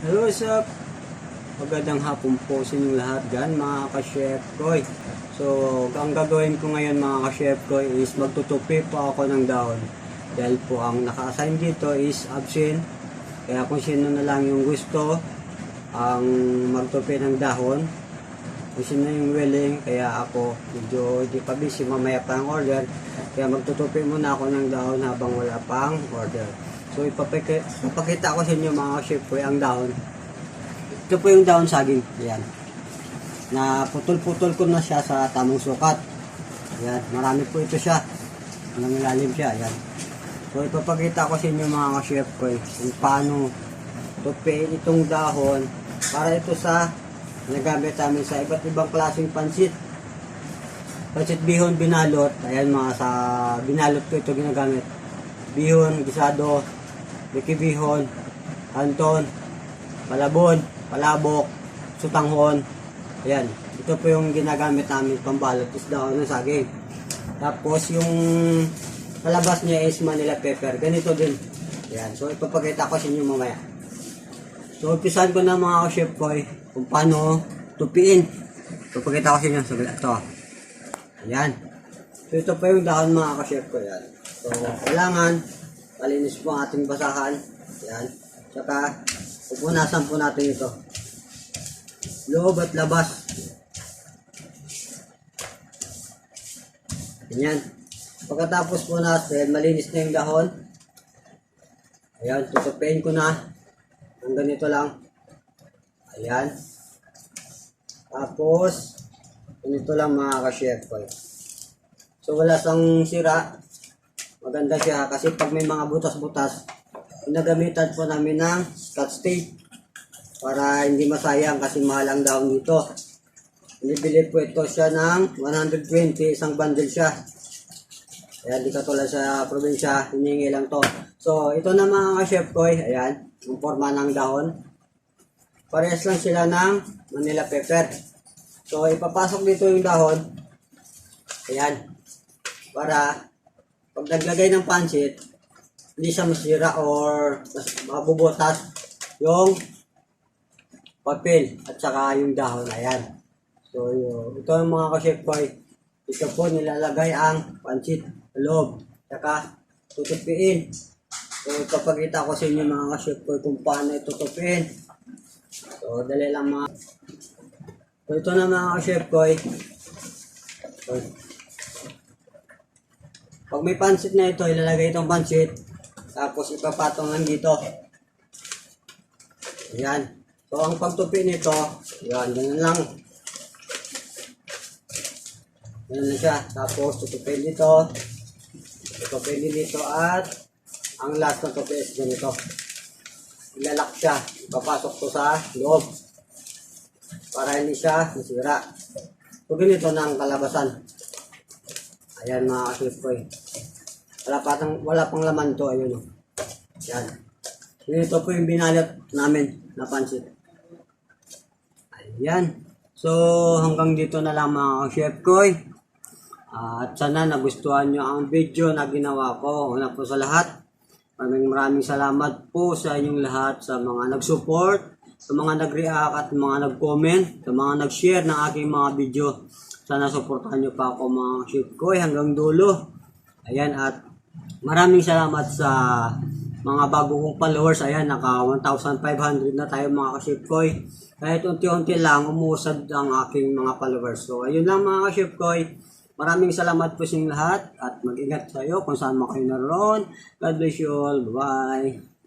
Hello, up? Magandang hapon po sa inyong lahat dyan, mga ka-chef koy. So, ang gagawin ko ngayon mga ka-chef koy is magtutupi po ako ng dahon. Dahil po ang naka-assign dito is absent. Kaya kung sino na lang yung gusto, ang magtupi ng dahon, kung sino yung willing, kaya ako medyo hindi pa busy, mamaya pa ang order. Kaya magtutupi muna ako ng dahon habang wala pang order. So ipapakita, ipapakita ko sa inyo mga chef ko ang dahon. Ito po yung dahon saging. Ayan. Na putol-putol ko na siya sa tamang sukat. Ayan. Marami po ito siya. Hanggang ilalim siya. Ayan. So ipapakita ko sa inyo mga chef ko kung paano tupiin itong dahon para ito sa nagamit namin sa iba't ibang klaseng pansit. Pansit bihon binalot. Ayan mga sa binalot ko ito ginagamit. Bihon, gisado, Ricky Bihon, Anton, Malabon, Palabok, Sutanghon. Ayan. Ito po yung ginagamit namin pambalot is daon ng saging. Tapos yung kalabas niya is Manila pepper. Ganito din. Ayan. So ipapakita ko sa inyo mamaya. So umpisahan ko na mga chef ko eh, kung paano tupiin. Ipapakita ko sa inyo. So ito. Ayan. So ito po yung dahon mga ka-chef ko. Ayan. So kailangan Malinis po ang ating basahan. Yan. Tsaka, pupunasan po natin ito. Loob at labas. Ganyan. Pagkatapos po natin, malinis na yung dahon. Ayan, tutupiin ko na. Ang ganito lang. Ayan. Tapos, ganito lang mga ko. So, wala sang sira. Maganda siya kasi pag may mga butas-butas, pinagamitan po namin ng scotch tape para hindi masayang kasi mahal ang dahon dito. Binibili po ito siya ng 120, isang bundle siya. Kaya di katulad sa probinsya, hiningi lang to. So, ito na mga chef ko, ayan, yung forma ng dahon. Parehas lang sila ng Manila pepper. So, ipapasok dito yung dahon. Ayan. Para pag naglagay ng pansit, hindi siya masira or mabubutas yung papel at saka yung dahon. Ayan. So, yun. ito ang mga ka-chef ko. Ito po nilalagay ang pansit sa loob. Saka tutupiin. So, ipapakita ko sa inyo mga ka-chef ko kung paano ito tupiin. So, dali lang mga... So, ito na mga ka-chef ko. So, pag may pansit na ito, ilalagay itong pansit. Tapos ipapatong lang dito. Ayan. So, ang pagtupi nito, yan, ganun lang. Ganun lang siya. Tapos, tutupin dito. Tutupin dito at ang last na tupi is ganito. Ilalak siya. Ipapasok to sa loob. Para hindi siya masira. So, ganito na ang kalabasan. Ayan mga eh. Wala, pa tang, wala pang laman to. Ayun o. Yan. Ito po yung binalot namin na pansit. Ayan. So, hanggang dito na lang mga ka-chef ko eh. At sana nagustuhan nyo ang video na ginawa ko. Una po sa lahat, maraming maraming salamat po sa inyong lahat sa mga nag-support, sa mga nag-react at mga nag-comment, sa mga nag-share ng aking mga video. Sana supportahan nyo pa ako mga chef ko eh, hanggang dulo. Ayan at maraming salamat sa mga bago kong followers. Ayan, naka 1,500 na tayo mga ka-chef ko eh. Kahit unti-unti lang, umuusad ang aking mga followers. So, ayun lang mga ka-chef ko eh. Maraming salamat po sa lahat at mag-ingat kayo kung saan mo kayo naroon. God bless you all. Bye-bye.